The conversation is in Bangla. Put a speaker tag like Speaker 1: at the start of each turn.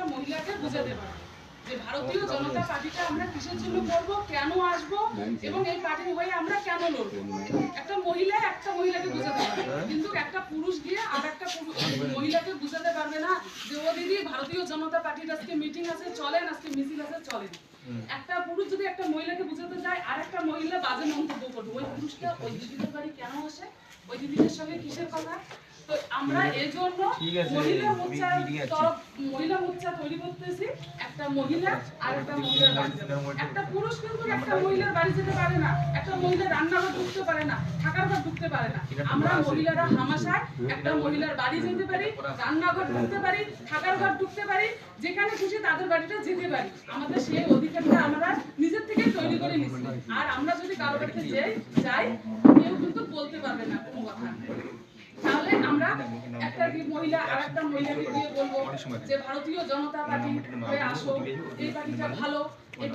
Speaker 1: একটা মহিলাকে বুঝাতে পারব যে ভারতীয় জনতা পার্টিটা আমরা কিসের জন্য করব, কেন আসব এবং এই পার্টির হয়ে আমরা কেন লড়বো? একটা মহিলা একটা মহিলাকে বুঝাতে পারবে কিন্তু একটা পুরুষ গিয়ে আর একটা মহিলাকে বুঝাতে পারবে না যে, ও দিদি, ভারতীয় জনতা পার্টির আজকে মিটিং আছে, চলেন, আজকে মিছিল আছে, চলেন। একটা পুরুষ যদি একটা মহিলাকে বুঝাতে যায়, আর একটা মহিলা বাজে মন্তব্য করবে। ওই পুরুষটা ওই দিদিদের বাড়ি কেন আসে? ওই দিদিদের সঙ্গে কিসের কথা? তো আমরা
Speaker 2: আছে,
Speaker 1: মহিলা মোর্চা মোর্চা তৈরি করতেছি। একটা মহিলা আর একটা মহিলার একটা পুরুষ কিন্তু একটা মহিলার বাড়ি যেতে পারে না। একটা মহিলা রান্নাঘর ঢুকতে পারে না থাকার ঘর ঢুকতে পারে না। আমরা মহিলারা হামাশায় একটা মহিলার বাড়ি যেতে পারি রান্নাঘর ঢুকতে পারি থাকার ঘর ঢুকতে পারি যেখানে খুশি তাদের বাড়িটা যেতে পারি। আমাদের সেই অধিকারটা আমরা নিজের থেকে তৈরি করে নিচ্ছি। আর আমরা যদি কারও বাড়িতে যাই যাই কেউ কিন্তু বলতে পারবে না কোনো কথা তাহলে আমরা একটা মহিলা আর একটা মহিলাকে বলব যে ভারতীয় জনতা পার্টি হয়ে আসো এই পার্টিটা ভালো এই